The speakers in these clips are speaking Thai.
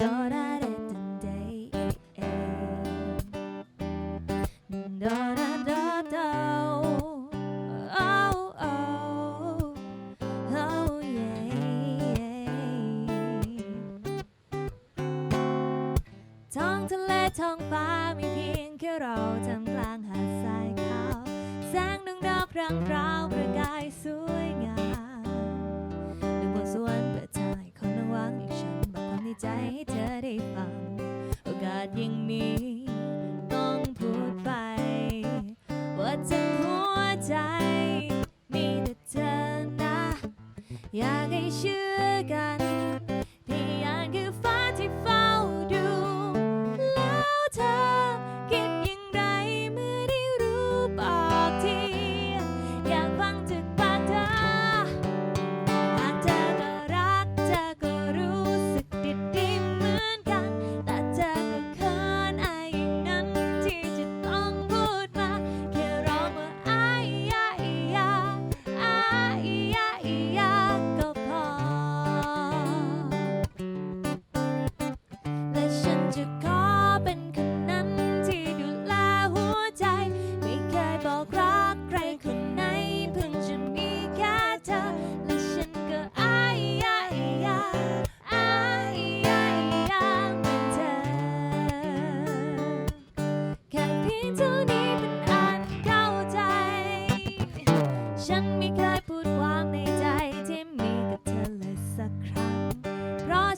ท้องทะเลท้องฟ้ามีเพียงแค่เราทำกลางหาดทรายขาว แสงดวงดาวครั้งราวประกายสวย นี้ ต้องพูดไป ว่าทั้งหัวใจมีแต่เธอนะ อยากให้เชื่อกัน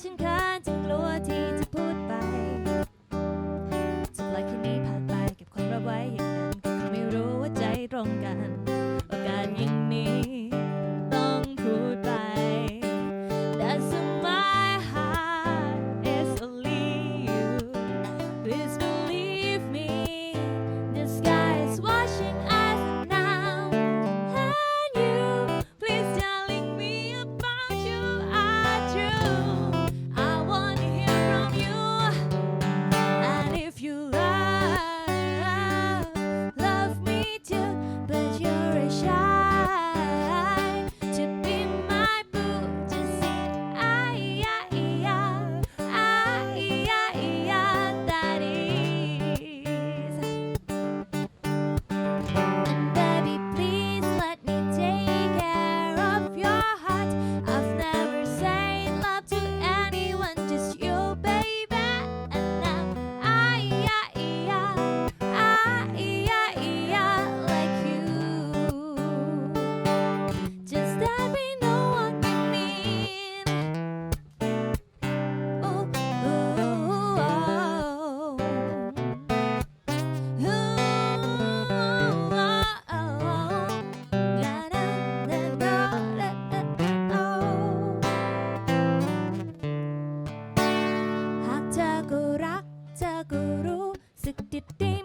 ฉันเขินจะกลัวที่จะพูดไป จะปล่อยแค่นนี้ผ่านไปเก็บความรับไว้อย่างนั้นก็ไม่รู้ว่าใจตรงกัน ก็รู้สึกดีดี